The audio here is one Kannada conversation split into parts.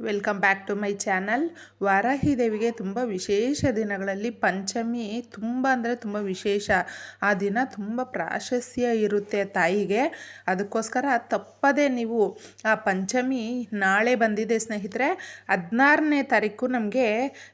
Welcome back to my channel Varahi ದೇವಿಗೆ ತುಂಬ ವಿಶೇಷ ದಿನಗಳಲ್ಲಿ ಪಂಚಮಿ ತುಂಬ ಅಂದರೆ ತುಂಬ ವಿಶೇಷ. ಆ ದಿನ ತುಂಬ ಪ್ರಾಶಸ್ತ್ಯ ಇರುತ್ತೆ ತಾಯಿಗೆ. ಅದಕ್ಕೋಸ್ಕರ ತಪ್ಪದೇ ನೀವು ಆ ಪಂಚಮಿ ನಾಳೆ ಬಂದಿದೆ ಸ್ನೇಹಿತರೆ, ಹದಿನಾರನೇ ತಾರೀಕು ನಮಗೆ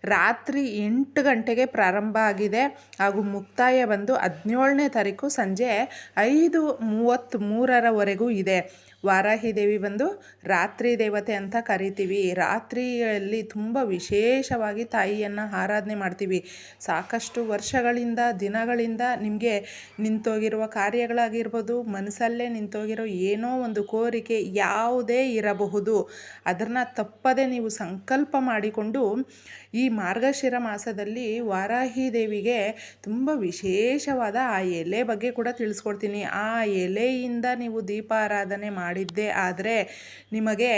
ರಾತ್ರಿ ಎಂಟು ಗಂಟೆಗೆ ಪ್ರಾರಂಭ ಆಗಿದೆ. ಹಾಗೂ ಮುಕ್ತಾಯ ಬಂದು ಹದಿನೇಳನೇ ತಾರೀಕು ಸಂಜೆ ಐದು ಮೂವತ್ತ್ಮೂರರವರೆಗೂ ಇದೆ. ವಾರಾಹಿ ದೇವಿ ಬಂದು ರಾತ್ರಿ ದೇವತೆ ಅಂತ ಕರಿತೀವಿ. ರಾತ್ರಿಯಲ್ಲಿ ತುಂಬ ವಿಶೇಷವಾಗಿ ತಾಯಿಯನ್ನು ಆರಾಧನೆ ಮಾಡ್ತೀವಿ. ಸಾಕಷ್ಟು ವರ್ಷಗಳಿಂದ, ದಿನಗಳಿಂದ ನಿಮಗೆ ನಿಂತೋಗಿರುವ ಕಾರ್ಯಗಳಾಗಿರ್ಬೋದು, ಮನಸ್ಸಲ್ಲೇ ನಿಂತೋಗಿರೋ ಏನೋ ಒಂದು ಕೋರಿಕೆ ಯಾವುದೇ ಇರಬಹುದು. ಅದನ್ನು ತಪ್ಪದೆ ನೀವು ಸಂಕಲ್ಪ ಮಾಡಿಕೊಂಡು ಈ ಮಾರ್ಗಶಿರ ಮಾಸದಲ್ಲಿ ವಾರಾಹಿ ದೇವಿಗೆ ತುಂಬ ವಿಶೇಷವಾದ ಆ ಎಲೆ ಬಗ್ಗೆ ಕೂಡ ತಿಳಿಸ್ಕೊಡ್ತೀನಿ. ಆ ಎಲೆಯಿಂದ ನೀವು ದೀಪಾರಾಧನೆ ಮಾಡಿದ್ದೇ ಆದರೆ ನಿಮಗೆ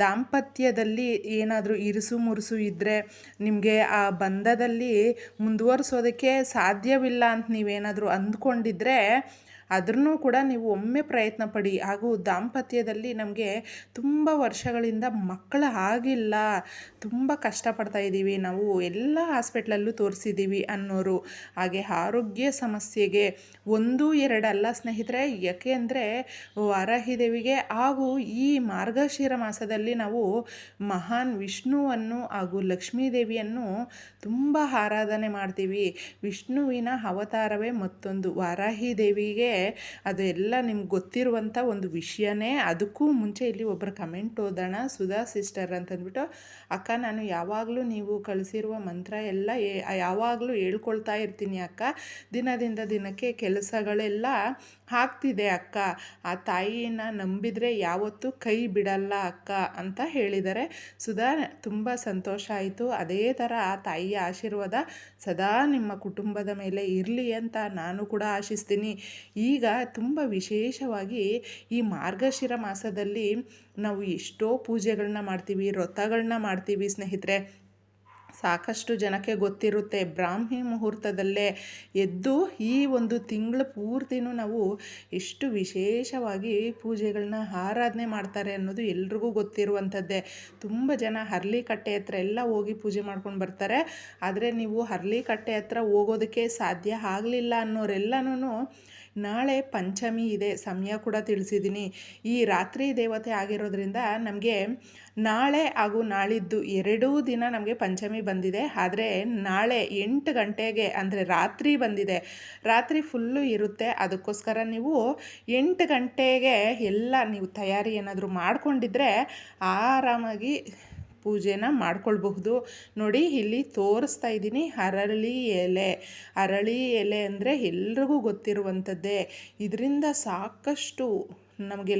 ದಾಂಪತ್ಯದಲ್ಲಿ ಏನಾದರೂ ಇರುಸು ಮುರುಸು ಇದ್ದರೆ ನಿಮಗೆ ಆ ಬಂಧದಲ್ಲಿ ಮುಂದುವರಿಸೋದಕ್ಕೆ ಸಾಧ್ಯವಿಲ್ಲ ಅಂತ ನೀವೇನಾದರೂ ಅಂದ್ಕೊಂಡಿದ್ರೆ ಅದನ್ನು ಕೂಡ ನೀವು ಒಮ್ಮೆ ಪ್ರಯತ್ನ ಪಡಿ. ಹಾಗೂ ದಾಂಪತ್ಯದಲ್ಲಿ ನಮಗೆ ತುಂಬ ವರ್ಷಗಳಿಂದ ಮಕ್ಕಳು ಆಗಿಲ್ಲ ತುಂಬ ಕಷ್ಟಪಡ್ತಾ ಇದ್ದೀವಿ. ನಾವು ಎಲ್ಲ ಹಾಸ್ಪಿಟ್ಲಲ್ಲೂ ತೋರಿಸಿದ್ದೀವಿ ಅನ್ನೋರು. ಹಾಗೆ ಆರೋಗ್ಯ ಸಮಸ್ಯೆಗೆ ಒಂದು ಎರಡಲ್ಲ ಸ್ನೇಹಿತರೆ. ಯಾಕೆಂದರೆ ವಾರಾಹಿ ದೇವಿಗೆ ಹಾಗೂ ಈ ಮಾರ್ಗಶಿರ ಮಾಸದಲ್ಲಿ ನಾವು ಮಹಾನ್ ವಿಷ್ಣುವನ್ನು ಹಾಗೂ ಲಕ್ಷ್ಮೀದೇವಿಯನ್ನು ತುಂಬ ಆರಾಧನೆ ಮಾಡ್ತೀವಿ. ವಿಷ್ಣುವಿನ ಅವತಾರವೇ ಮತ್ತೊಂದು ವಾರಾಹಿ ದೇವಿಗೆ ಅದು ಎಲ್ಲ ನಿಮ್ಗೆ ಗೊತ್ತಿರುವಂಥ ಒಂದು ವಿಷಯನೇ. ಅದಕ್ಕೂ ಮುಂಚೆ ಇಲ್ಲಿ ಒಬ್ಬರು ಕಮೆಂಟ್ ಓದೋಣ. ಸುಧಾ ಸಿಸ್ಟರ್ ಅಂತಂದ್ಬಿಟ್ಟು, ಅಕ್ಕ, ನಾನು ಯಾವಾಗಲೂ ನೀವು ಕಳಿಸಿರುವ ಮಂತ್ರ ಎಲ್ಲ ಯಾವಾಗಲೂ ಹೇಳ್ಕೊಳ್ತಾ ಇರ್ತೀನಿ ಅಕ್ಕ. ದಿನದಿಂದ ದಿನಕ್ಕೆ ಕೆಲಸಗಳೆಲ್ಲ ಆಗ್ತಿದೆ ಅಕ್ಕ. ಆ ತಾಯಿನ ನಂಬಿದರೆ ಯಾವತ್ತೂ ಕೈ ಬಿಡಲ್ಲ ಅಕ್ಕ, ಅಂತ ಹೇಳಿದ್ದಾರೆ. ಸುಧಾ, ತುಂಬ ಸಂತೋಷ ಆಯಿತು. ಅದೇ ಥರ ಆ ತಾಯಿಯ ಆಶೀರ್ವಾದ ಸದಾ ನಿಮ್ಮ ಕುಟುಂಬದ ಮೇಲೆ ಇರಲಿ ಅಂತ ನಾನು ಕೂಡ ಆಶಿಸ್ತೀನಿ. ಈಗ ತುಂಬ ವಿಶೇಷವಾಗಿ ಈ ಮಾರ್ಗಶಿರ ಮಾಸದಲ್ಲಿ ನಾವು ಎಷ್ಟೋ ಪೂಜೆಗಳನ್ನ ಮಾಡ್ತೀವಿ ವ್ರತಗಳನ್ನ ಮಾಡ್ತೀವಿ ಸ್ನೇಹಿತರೆ. ಸಾಕಷ್ಟು ಜನಕ್ಕೆ ಗೊತ್ತಿರುತ್ತೆ, ಬ್ರಾಹ್ಮಿ ಮುಹೂರ್ತದಲ್ಲೇ ಎದ್ದು ಈ ಒಂದು ತಿಂಗಳು ಪೂರ್ತಿನೂ ನಾವು ಎಷ್ಟು ವಿಶೇಷವಾಗಿ ಪೂಜೆಗಳನ್ನ ಆರಾಧನೆ ಮಾಡ್ತಾರೆ ಅನ್ನೋದು ಎಲ್ರಿಗೂ ಗೊತ್ತಿರುವಂಥದ್ದೇ. ತುಂಬ ಜನ ಹರ್ಲಿಕಟ್ಟೆ ಹತ್ರ ಎಲ್ಲ ಹೋಗಿ ಪೂಜೆ ಮಾಡ್ಕೊಂಡು ಬರ್ತಾರೆ. ಆದರೆ ನೀವು ಹರ್ಲಿಕಟ್ಟೆ ಹತ್ರ ಹೋಗೋದಕ್ಕೆ ಸಾಧ್ಯ ಆಗಲಿಲ್ಲ ಅನ್ನೋರೆಲ್ಲನೂ ನಾಳೆ ಪಂಚಮಿ ಇದೆ, ಸಮಯ ಕೂಡ ತಿಳಿಸಿದ್ದೀನಿ. ಈ ರಾತ್ರಿ ದೇವತೆ ಆಗಿರೋದ್ರಿಂದ ನಮಗೆ ನಾಳೆ ಹಾಗೂ ನಾಳಿದ್ದು ಎರಡೂ ದಿನ ನಮಗೆ ಪಂಚಮಿ ಬಂದಿದೆ. ಆದರೆ ನಾಳೆ ಎಂಟು ಗಂಟೆಗೆ ಅಂದರೆ ರಾತ್ರಿ ಬಂದಿದೆ. ರಾತ್ರಿ ಫುಲ್ಲು ಇರುತ್ತೆ. ಅದಕ್ಕೋಸ್ಕರ ನೀವು ಎಂಟು ಗಂಟೆಗೆ ಎಲ್ಲ ನೀವು ತಯಾರಿ ಏನಾದರೂ ಮಾಡಿಕೊಂಡಿದ್ರೆ ಆರಾಮಾಗಿ ಪೂಜೆನ ಮಾಡ್ಕೊಳ್ಬಹುದು. ನೋಡಿ, ಇಲ್ಲಿ ತೋರಿಸ್ತಾ ಇದ್ದೀನಿ. ಅರಳಿ ಎಲೆ. ಅರಳಿ ಎಲೆ ಅಂದರೆ ಎಲ್ರಿಗೂ ಗೊತ್ತಿರುವಂಥದ್ದೇ. ಇದರಿಂದ ಸಾಕಷ್ಟು ನಮಗೆ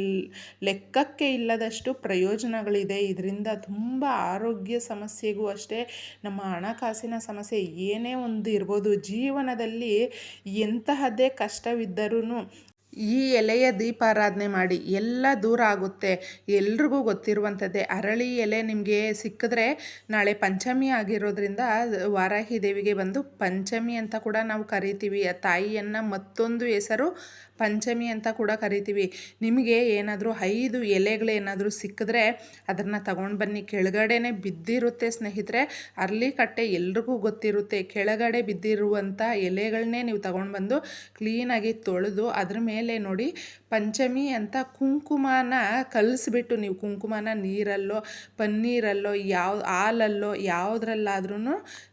ಲೆಕ್ಕಕ್ಕೆ ಇಲ್ಲದಷ್ಟು ಪ್ರಯೋಜನಗಳಿದೆ. ಇದರಿಂದ ತುಂಬ ಆರೋಗ್ಯ ಸಮಸ್ಯೆಗೂ ಅಷ್ಟೇ, ನಮ್ಮ ಹಣಕಾಸಿನ ಸಮಸ್ಯೆ ಏನೇ ಒಂದು ಇರ್ಬೋದು, ಜೀವನದಲ್ಲಿ ಎಂತಹದ್ದೇ ಕಷ್ಟವಿದ್ದರೂ ಈ ಎಲೆಯ ದೀಪಾರಾಧನೆ ಮಾಡಿ, ಎಲ್ಲ ದೂರ ಆಗುತ್ತೆ. ಎಲ್ರಿಗೂ ಗೊತ್ತಿರುವಂಥದ್ದೇ. ಅರಳಿ ಎಲೆ ನಿಮಗೆ ಸಿಕ್ಕಿದ್ರೆ ನಾಳೆ ಪಂಚಮಿ ಆಗಿರೋದ್ರಿಂದ ವಾರಾಹಿ ದೇವಿಗೆ ಬಂದು ಪಂಚಮಿ ಅಂತ ಕೂಡ ನಾವು ಕರಿತೀವಿ. ಆ ತಾಯಿಯನ್ನು ಮತ್ತೊಂದು ಹೆಸರು ಪಂಚಮಿ ಅಂತ ಕೂಡ ಕರಿತೀವಿ. ನಿಮಗೆ ಏನಾದರೂ ಐದು ಎಲೆಗಳೇನಾದರೂ ಸಿಕ್ಕಿದ್ರೆ ಅದನ್ನು ತಗೊಂಡು ಬನ್ನಿ. ಕೆಳಗಡೆನೆ ಬಿದ್ದಿರುತ್ತೆ ಸ್ನೇಹಿತರೆ. ಅರ್ಲಿ ಕಟ್ಟೆ ಎಲ್ರಿಗೂ ಗೊತ್ತಿರುತ್ತೆ. ಕೆಳಗಡೆ ಬಿದ್ದಿರುವಂಥ ಎಲೆಗಳನ್ನೇ ನೀವು ತಗೊಂಡು ಬಂದು ಕ್ಲೀನಾಗಿ ತೊಳೆದು ಅದ್ರ ಮೇಲೆ ನೋಡಿ ಪಂಚಮಿ ಅಂತ ಕುಂಕುಮನ ಕಲಿಸ್ಬಿಟ್ಟು ನೀವು ಕುಂಕುಮನ ನೀರಲ್ಲೋ, ಪನ್ನೀರಲ್ಲೋ, ಯಾವ ಹಾಲಲ್ಲೋ ಯಾವುದ್ರಲ್ಲಾದ್ರೂ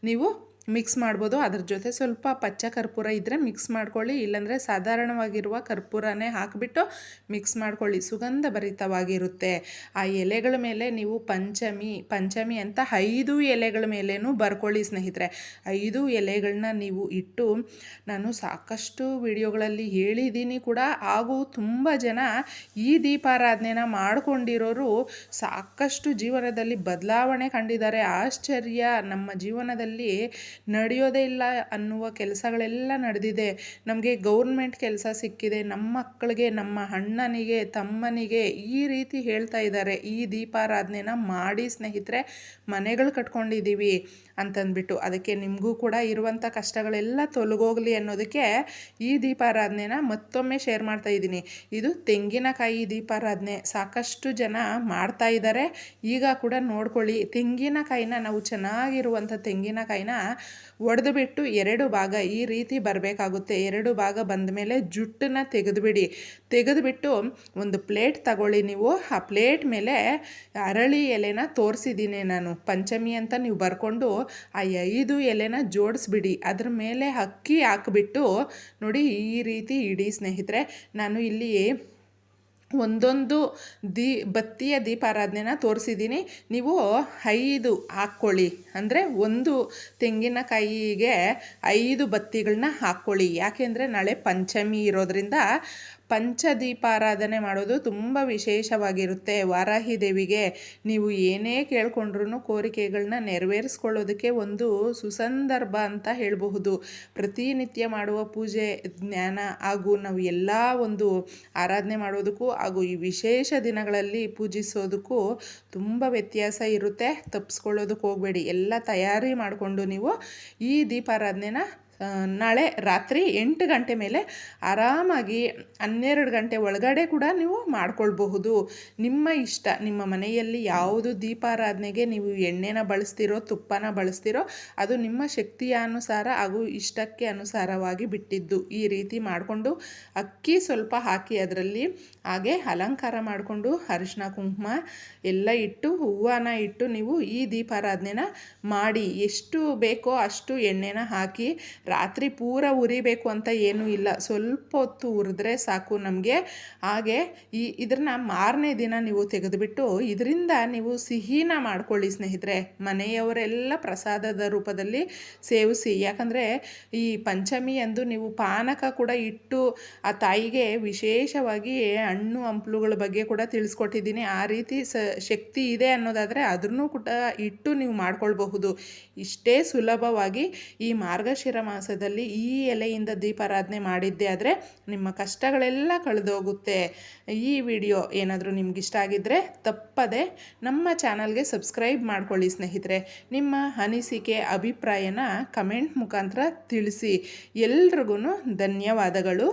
ನೀವು ಮಿಕ್ಸ್ ಮಾಡ್ಬೋದು. ಅದ್ರ ಜೊತೆ ಸ್ವಲ್ಪ ಪಚ್ಚ ಕರ್ಪೂರ ಇದ್ದರೆ ಮಿಕ್ಸ್ ಮಾಡ್ಕೊಳ್ಳಿ. ಇಲ್ಲಾಂದರೆ ಸಾಧಾರಣವಾಗಿರುವ ಕರ್ಪೂರನೇ ಹಾಕಿಬಿಟ್ಟು ಮಿಕ್ಸ್ ಮಾಡ್ಕೊಳ್ಳಿ. ಸುಗಂಧ ಭರಿತವಾಗಿರುತ್ತೆ. ಆ ಎಲೆಗಳ ಮೇಲೆ ನೀವು ಪಂಚಮಿ ಪಂಚಮಿ ಅಂತ ಐದು ಎಲೆಗಳ ಮೇಲೇನೂ ಬರ್ಕೊಳ್ಳಿ ಸ್ನೇಹಿತರೆ. ಐದು ಎಲೆಗಳನ್ನ ನೀವು ಇಟ್ಟು ನಾನು ಸಾಕಷ್ಟು ವಿಡಿಯೋಗಳಲ್ಲಿ ಹೇಳಿದ್ದೀನಿ ಕೂಡ. ಹಾಗೂ ತುಂಬ ಜನ ಈ ದೀಪಾರಾಧನೆನ ಮಾಡಿಕೊಂಡಿರೋರು ಸಾಕಷ್ಟು ಜೀವನದಲ್ಲಿ ಬದಲಾವಣೆ ಕಂಡಿದ್ದಾರೆ. ಆಶ್ಚರ್ಯ. ನಮ್ಮ ಜೀವನದಲ್ಲಿ ನಡೆಯೋದೇ ಇಲ್ಲ ಅನ್ನುವ ಕೆಲಸಗಳೆಲ್ಲ ನಡೆದಿದೆ. ನಮಗೆ ಗೌರ್ಮೆಂಟ್ ಕೆಲಸ ಸಿಕ್ಕಿದೆ. ನಮ್ಮ ಮಕ್ಕಳಿಗೆ, ನಮ್ಮ ಅಣ್ಣನಿಗೆ, ತಮ್ಮನಿಗೆ ಈ ರೀತಿ ಹೇಳ್ತಾ ಇದ್ದಾರೆ. ಈ ದೀಪಾರಾಧನೆನ ಮಾಡಿ ಸ್ನೇಹಿತರೆ, ಮನೆಗಳು ಕಟ್ಕೊಂಡಿದ್ದೀವಿ. ಅಂತಂದ್ಬಿಟ್ಟು ಅದಕ್ಕೆ ನಿಮಗೂ ಕೂಡ ಇರುವಂಥ ಕಷ್ಟಗಳೆಲ್ಲ ತೊಲಗೋಗಲಿ ಅನ್ನೋದಕ್ಕೆ ಈ ದೀಪಾರಾಧನೆನ ಮತ್ತೊಮ್ಮೆ ಶೇರ್ ಮಾಡ್ತಾ ಇದ್ದೀನಿ. ಇದು ತೆಂಗಿನಕಾಯಿ ದೀಪಾರಾಧನೆ. ಸಾಕಷ್ಟು ಜನ ಮಾಡ್ತಾ ಇದ್ದಾರೆ. ಈಗ ಕೂಡ ನೋಡ್ಕೊಳ್ಳಿ, ತೆಂಗಿನಕಾಯಿನ ನಾವು ಚೆನ್ನಾಗಿರುವಂಥ ತೆಂಗಿನಕಾಯಿನ ಒಡೆದು ಬಿಟ್ಟು ಎರಡು ಭಾಗ ಈ ರೀತಿ ಬರಬೇಕಾಗುತ್ತೆ. ಎರಡು ಭಾಗ ಬಂದ ಮೇಲೆ ಜುಟ್ಟನ್ನ ತೆಗೆದುಬಿಡಿ. ತೆಗೆದುಬಿಟ್ಟು ಒಂದು ಪ್ಲೇಟ್ ತಗೊಳ್ಳಿ ನೀವು. ಆ ಪ್ಲೇಟ್ ಮೇಲೆ ಅರಳಿ ಎಲೆನ ತೋರಿಸಿದ್ದೀನಿ ನಾನು. ಪಂಚಮಿ ಅಂತ ನೀವು ಬರ್ಕೊಂಡು ಆ ಐದು ಎಲೆನ ಜೋಡಿಸ್ಬಿಡಿ. ಅದ್ರ ಮೇಲೆ ಅಕ್ಕಿ ಹಾಕ್ಬಿಟ್ಟು ನೋಡಿ ಈ ರೀತಿ ಇಡಿ ಸ್ನೇಹಿತರೆ. ನಾನು ಇಲ್ಲಿ ಒಂದೊಂದು ದೀ, ಬತ್ತಿಯ ದೀಪಾರಾಧನೆನ ತೋರಿಸಿದ್ದೀನಿ. ನೀವು ಐದು ಹಾಕ್ಕೊಳ್ಳಿ. ಅಂದರೆ ಒಂದು ತೆಂಗಿನಕಾಯಿಗೆ ಐದು ಬತ್ತಿಗಳನ್ನ ಹಾಕ್ಕೊಳ್ಳಿ. ಯಾಕೆಂದರೆ ನಾಳೆ ಪಂಚಮಿ ಇರೋದ್ರಿಂದ ಪಂಚದೀಪಾರಾಧನೆ ಮಾಡೋದು ತುಂಬ ವಿಶೇಷವಾಗಿರುತ್ತೆ. ವಾರಾಹಿ ದೇವಿಗೆ ನೀವು ಏನೇ ಕೇಳ್ಕೊಂಡ್ರೂ ಕೋರಿಕೆಗಳನ್ನ ನೆರವೇರಿಸ್ಕೊಳ್ಳೋದಕ್ಕೆ ಒಂದು ಸುಸಂದರ್ಭ ಅಂತ ಹೇಳಬಹುದು. ಪ್ರತಿನಿತ್ಯ ಮಾಡುವ ಪೂಜೆ, ಜ್ಞಾನ ಹಾಗೂ ನಾವು ಎಲ್ಲ ಒಂದು ಆರಾಧನೆ ಮಾಡೋದಕ್ಕೂ ಹಾಗೂ ಈ ವಿಶೇಷ ದಿನಗಳಲ್ಲಿ ಪೂಜಿಸೋದಕ್ಕೂ ತುಂಬ ವ್ಯತ್ಯಾಸ ಇರುತ್ತೆ. ತಪ್ಪಿಸ್ಕೊಳ್ಳೋದಕ್ಕೆ ಹೋಗಬೇಡಿ. ಎಲ್ಲ ತಯಾರಿ ಮಾಡಿಕೊಂಡು ನೀವು ಈ ದೀಪಾರಾಧನೆನ ನಾಳೆ ರಾತ್ರಿ ಎಂಟು ಗಂಟೆ ಮೇಲೆ ಆರಾಮಾಗಿ ಹನ್ನೆರಡು ಗಂಟೆ ಒಳಗಡೆ ಕೂಡ ನೀವು ಮಾಡ್ಕೊಳ್ಬಹುದು. ನಿಮ್ಮ ಇಷ್ಟ, ನಿಮ್ಮ ಮನೆಯಲ್ಲಿ ಯಾವುದು ದೀಪಾರಾಧನೆಗೆ ನೀವು ಎಣ್ಣೆನ ಬಳಸ್ತಿರೋ, ತುಪ್ಪನ ಬಳಸ್ತಿರೋ, ಅದು ನಿಮ್ಮ ಶಕ್ತಿಯ ಅನುಸಾರ ಹಾಗೂ ಇಷ್ಟಕ್ಕೆ ಅನುಸಾರವಾಗಿ ಬಿಟ್ಟಿದ್ದು. ಈ ರೀತಿ ಮಾಡಿಕೊಂಡು ಅಕ್ಕಿ ಸ್ವಲ್ಪ ಹಾಕಿ ಅದರಲ್ಲಿ ಹಾಗೆ ಅಲಂಕಾರ ಮಾಡಿಕೊಂಡು ಅರಿಶಿನ ಕುಂಕುಮ ಎಲ್ಲ ಇಟ್ಟು ಹೂವನ ಇಟ್ಟು ನೀವು ಈ ದೀಪಾರಾಧನೆನ ಮಾಡಿ. ಎಷ್ಟು ಬೇಕೋ ಅಷ್ಟು ಎಣ್ಣೆನ ಹಾಕಿ ರಾತ್ರಿ ಪೂರ ಉರಿಬೇಕು ಅಂತ ಏನೂ ಇಲ್ಲ. ಸ್ವಲ್ಪ ಹೊತ್ತು ಉರಿದ್ರೆ ಸಾಕು ನಮಗೆ. ಹಾಗೆ ಈ ಇದನ್ನ ಮಾರನೇ ದಿನ ನೀವು ತೆಗೆದುಬಿಟ್ಟು ಇದರಿಂದ ನೀವು ಸಿಹಿನ ಮಾಡ್ಕೊಳ್ಳಿ ಸ್ನೇಹಿತರೆ. ಮನೆಯವರೆಲ್ಲ ಪ್ರಸಾದದ ರೂಪದಲ್ಲಿ ಸೇವಿಸಿ. ಯಾಕಂದರೆ ಈ ಪಂಚಮಿ ಎಂದು ನೀವು ಪಾನಕ ಕೂಡ ಇಟ್ಟು ಆ ತಾಯಿಗೆ ವಿಶೇಷವಾಗಿ ಹಣ್ಣು ಹಂಪ್ಲುಗಳ ಬಗ್ಗೆ ಕೂಡ ತಿಳಿಸ್ಕೊಟ್ಟಿದ್ದೀನಿ. ಆ ರೀತಿ ಸ ಶಕ್ತಿ ಇದೆ ಅನ್ನೋದಾದರೆ ಅದನ್ನು ಕೂಡ ಇಟ್ಟು ನೀವು ಮಾಡ್ಕೊಳ್ಬಹುದು. ಇಷ್ಟೇ ಸುಲಭವಾಗಿ ಈ ಮಾರ್ಗಶಿರ ಮಾಸದಲ್ಲಿ ಈ ಎಲೆಯಿಂದ ದೀಪಾರಾಧನೆ ಮಾಡಿದ್ದೆ ಆದರೆ ನಿಮ್ಮ ಕಷ್ಟಗಳೆಲ್ಲ ಕಳೆದೋಗುತ್ತೆ. ಈ ವಿಡಿಯೋ ಏನಾದರೂ ನಿಮ್ಗೆ ಇಷ್ಟ ಆಗಿದ್ದರೆ ತಪ್ಪದೆ ನಮ್ಮ ಚಾನಲ್ಗೆ ಸಬ್ಸ್ಕ್ರೈಬ್ ಮಾಡ್ಕೊಳ್ಳಿ ಸ್ನೇಹಿತರೆ. ನಿಮ್ಮ ಅನಿಸಿಕೆ, ಅಭಿಪ್ರಾಯನ ಕಮೆಂಟ್ ಮುಖಾಂತರ ತಿಳಿಸಿ. ಎಲ್ರಿಗೂ ಧನ್ಯವಾದಗಳು.